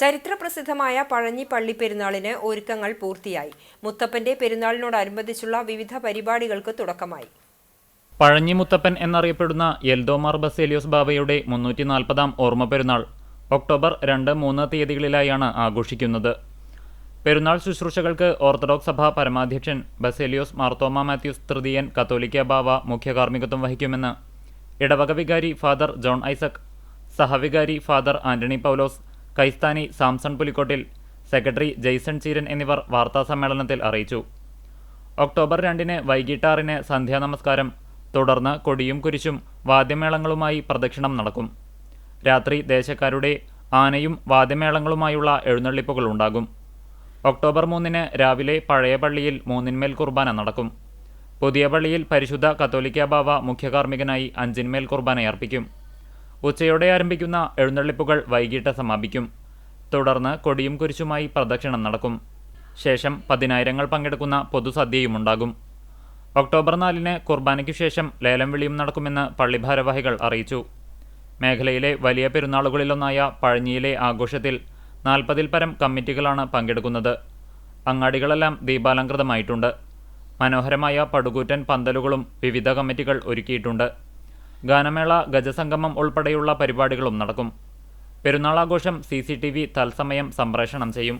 ചരിത്രപ്രസിദ്ധമായ പഴഞ്ഞി പള്ളി പെരുന്നാളിന് ഒരുക്കങ്ങൾ പൂർത്തിയായി. മുത്തപ്പന്റെ പെരുന്നാളിനോടനുബന്ധിച്ചുള്ള വിവിധ പരിപാടികൾക്ക് തുടക്കമായി. പഴഞ്ഞി മുത്തപ്പൻ എന്നറിയപ്പെടുന്ന എൽദോമാർ ബസേലിയോസ് ബാബയുടെ മുന്നൂറ്റി നാൽപ്പതാം ഓർമ്മ പെരുന്നാൾ ഒക്ടോബർ രണ്ട് മൂന്ന് തീയതികളിലായാണ് ആഘോഷിക്കുന്നത്. പെരുന്നാൾ ശുശ്രൂഷകൾക്ക് ഓർത്തഡോക്സ് സഭ പരമാധ്യക്ഷൻ ബസേലിയോസ് മാർത്തോമ മാത്യൂസ് തൃതീയൻ കത്തോലിക്ക ബാവ മുഖ്യ കാർമ്മികത്വം വഹിക്കുമെന്ന്. ഇടവക വികാരി ഫാദർ ജോൺ ഐസക് സഹവികാരി ഫാദർ ആന്റണി പൗലോസ് കൈസ്ഥാനി സാംസൺ പുലിക്കോട്ടിൽ സെക്രട്ടറി ജെയ്സൺ ചീരൻ എന്നിവർ വാർത്താസമ്മേളനത്തിൽ അറിയിച്ചു. ഒക്ടോബർ രണ്ടിന് വൈകിട്ട് ആറിന് സന്ധ്യാനമസ്കാരം. തുടർന്ന് കൊടിയും കുരിശും വാദ്യമേളങ്ങളുമായി പ്രദക്ഷിണം നടക്കും. രാത്രി ദേശക്കാരുടെ ആനയും വാദ്യമേളങ്ങളുമായുള്ള എഴുന്നള്ളിപ്പുകൾ ഉണ്ടാകും. ഒക്ടോബർ മൂന്നിന് രാവിലെ പഴയ പള്ളിയിൽ മൂന്നിന്മേൽ കുർബാന നടക്കും. പുതിയ പള്ളിയിൽ പരിശുദ്ധ കത്തോലിക്ക ബാവ മുഖ്യകാർമ്മികനായി അഞ്ചിന്മേൽ കുർബാനയർപ്പിക്കും ഉച്ചയോടെ ആരംഭിക്കുന്ന എഴുന്നള്ളിപ്പുകൾ വൈകിട്ട് സമാപിക്കും. തുടർന്ന് കൊടിയും കുരിശുമായി പ്രദക്ഷിണം നടക്കും. ശേഷം പതിനായിരങ്ങൾ പങ്കെടുക്കുന്ന പൊതുസദ്യയുമുണ്ടാകും ഒക്ടോബർ നാലിന് കുർബാനയ്ക്കു ശേഷം ലേലം വിളിയും നടക്കുമെന്ന് പള്ളി ഭാരവാഹികൾ അറിയിച്ചു. മേഖലയിലെ വലിയ പെരുന്നാളുകളിലൊന്നായ പഴഞ്ഞിയിലെ ആഘോഷത്തിൽ നാൽപ്പതിൽ പരം കമ്മിറ്റികളാണ് പങ്കെടുക്കുന്നത്. അങ്ങാടികളെല്ലാം ദീപാലങ്കൃതമായിട്ടുണ്ട് മനോഹരമായ പടുകൂറ്റൻ പന്തലുകളും വിവിധ കമ്മിറ്റികൾ ഒരുക്കിയിട്ടുണ്ട്. ഗാനമേള ഗജസംഗമം ഉൾപ്പെടെയുള്ള പരിപാടികളും നടക്കും. പെരുന്നാളാഘോഷം സി സി ടി വി തത്സമയം സംപ്രേഷണം ചെയ്യും.